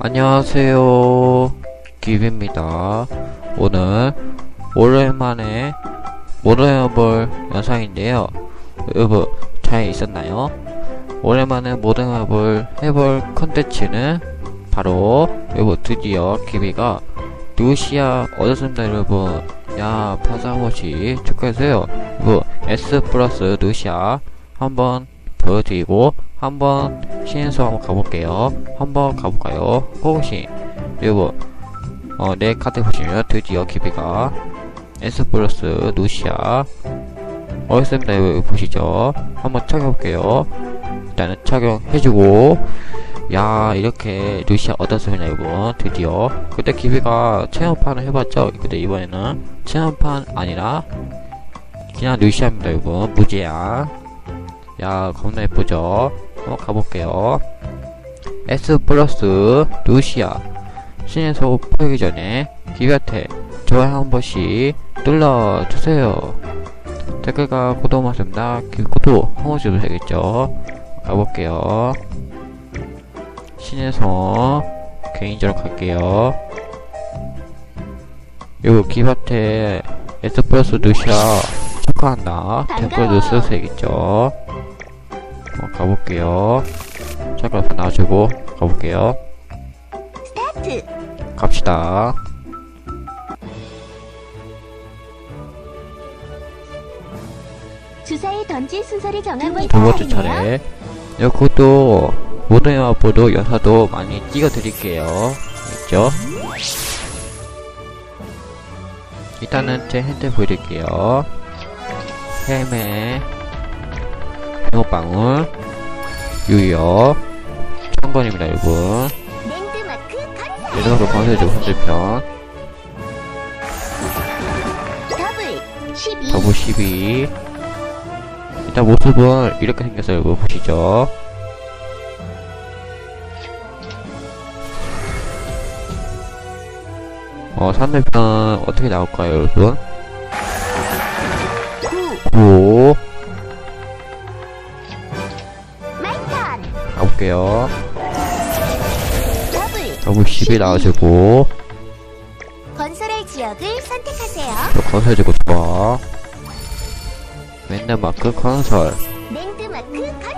안녕하세요. 기비입니다. 오늘 오랜만에 모던해볼 영상인데요. 여러분 잘 있었나요? 오랜만에 모던해볼 해볼 컨텐츠는 바로 여러분 드디어 기비가 루시아 얻었습니다 여러분. 야 파사모시 축하해주세요. 여러분 S 플러스 루시아 한번 보여드리고 한번 신인수 한번 가볼게요. 한번 가볼까요? 호신 여러분 어, 내 카드 보시면 드디어 기비가 S 플러스 루시아. 어렸습니다. 여러분 보시죠. 한번 착용해볼게요. 일단은 착용해주고. 야 이렇게 루시아 얻었습니다 여러분 드디어. 그때 기비가 체험판을 해봤죠? 근데 이번에는 체험판 아니라 그냥 루시아입니다 여러분 무제한. 야 겁나 예쁘죠 한번 가볼게요. S 플러스 루시아 신에서 포기 전에 기비한테 좋아요 한 번씩 눌러주세요. 댓글과 구독 맞습니다. 구독 한 번씩 누르셔야겠죠? 가볼게요. 신에서 개인적으로 갈게요. 요거 기밭에 S 플러스 루시아 축하한다. 템플도 쓰셔야겠죠 어, 가볼게요. 잠깐 나와주고 가볼게요. 스타트! 갑시다. 주사위 던질 순서를 정하고 두 번째 차례. 요? 그것도 모든 영화보도 연사도 많이 찍어 드릴게요. 있죠? 일단은 제 핸드 보여드릴게요. 헬멧 해모방울 유역 천건입니다 여러분. 내려가서 건설해주고 12 더블 12 일단 모습은 이렇게 생겼어요 여러분. 보시죠. 어 상대편 어떻게 나올까요 여러분? 9 가볼게요. 더블 더블 12 나와주고. 건설할 지역을 선택하세요. 또 건설해주고 좋아 랜드마크 건설.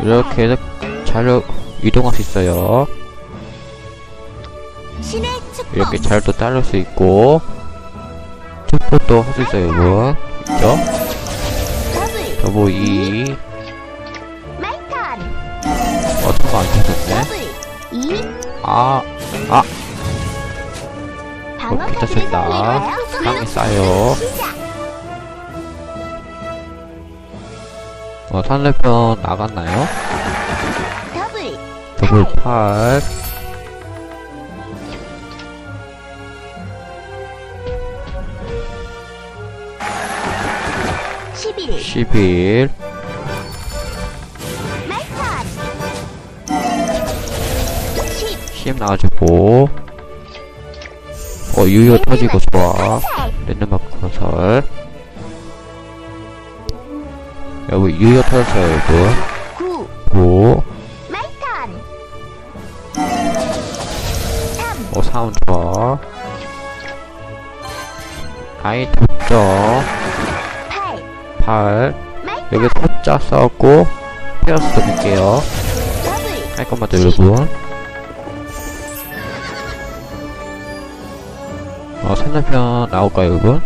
이렇게 해서 잘 이동할 수 있어요. 신의 축복. 이렇게 잘도 따를 수 있고. 축복도 할 수 있어요 여러분. 있죠? 더블. 더블 2 어떤 거안 터졌네 더블 2 아, 아, 어, 괜찮습니다. 사용해봐요 땅이. 시작 어, 상대편 나갔나요? 더블. 더블 8 10 10 나와주고 어 유효 터지고 좋아 랜드마크 건설 여러분 유효 터졌어요 여러분 9 9 마이턴 3 어, 사운드 좋아. 아이, 돋죠. 8 8. 마이턴 여기 토자 써갖고, 페어스도 볼게요. 더블 깔끔하죠, 여러분. 어, 상대편 나올까요, 여러분?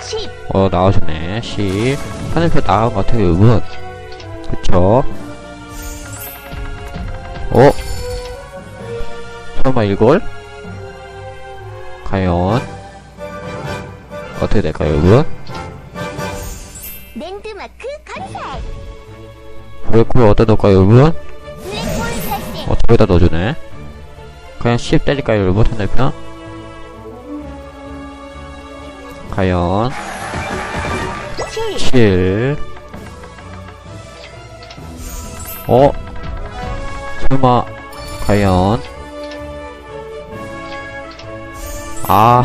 10 어, 나오셨네. 10. 상대편 나온 것 같아요, 여러분. 그쵸? 어? 설마 이걸? 과연? 어떻게 될까요, 여러분? 랜드마크 건설 브레이크를 어디다 넣을까요, 발생 어, 저기다 넣어주네. 그냥 10 때릴까요, 여러분? 상대편? 과연? 7 7 어? 설마 과연 아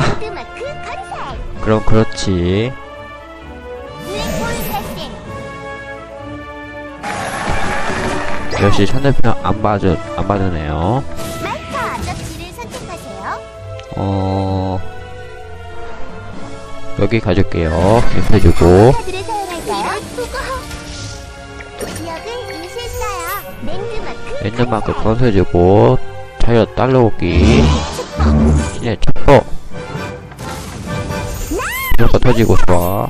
그럼 그렇지 역시 상대편 안 받으, 안 받으네요. 어, 여기 가줄게요. 이렇게 해주고. 랜드마크 건설해주고, 자유 딸러오기, 신의 첩보. 이렇게 터지고 좋아.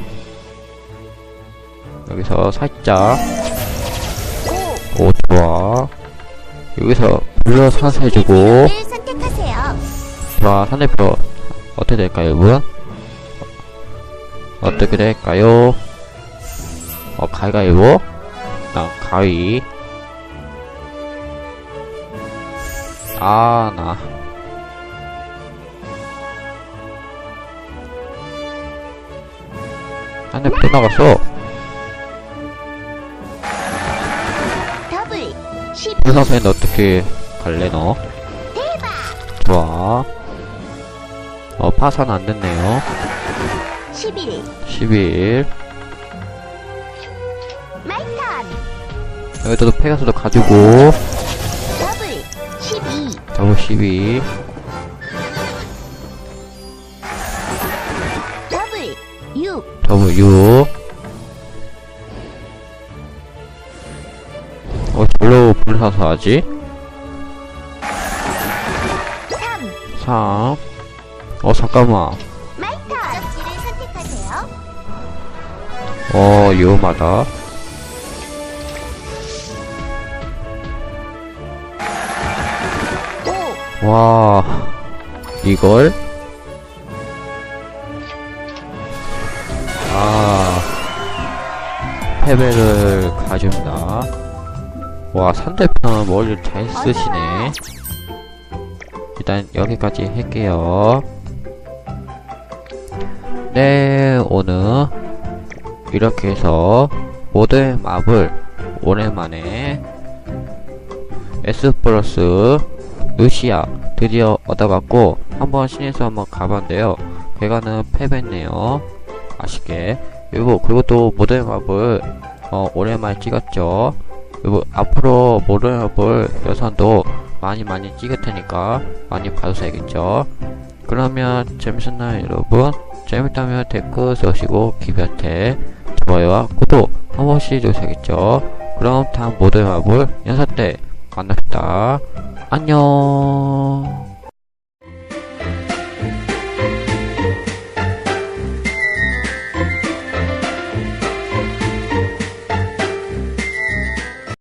여기서 살짝, 오, 좋아. 여기서 불러 선택하세요. 좋아. 상대표, 어떻게 될까요, 여러분? 어떻게 될까요? 어, 가위가위보? 나, 가위. 아, 나. 상대표 또 나갔어. 더블 10 불사서인데 어떻게 갈래, 너? 좋아. 어, 파산 안 됐네요. 11 11. 마이턴 여기도 페가스도 가지고, 더블 12 더블 12. 더블 6 더블 6. 어, 별로 불사서 하지? 3 3. 어, 잠깐만. 어, 위험하다. 오 와, 이걸? 아, 패배를 가집니다. 와, 상대편 머리를 잘 쓰시네. 일단 여기까지 할게요. 네, 오늘 이렇게 해서 모든 맵을 오랜만에 S 플러스 루시아 드디어 얻어갖고 한번 신에서 한번 가봤는데요. 배가는 패배했네요. 아쉽게. 그리고 그리고 또 모든 맵을 어, 오랜만에 찍었죠. 그리고 앞으로 모든 맵을 여선도 많이 많이 찍을 테니까 많이 봐주셔야겠죠. 그러면 재밌었나요 여러분? 재밌다면 댓글 써주시고 기변태 좋아요와 구독 한 번씩 해주셔야겠죠. 그럼 다음 모든 맵을 연사 때 만납시다. 안녕.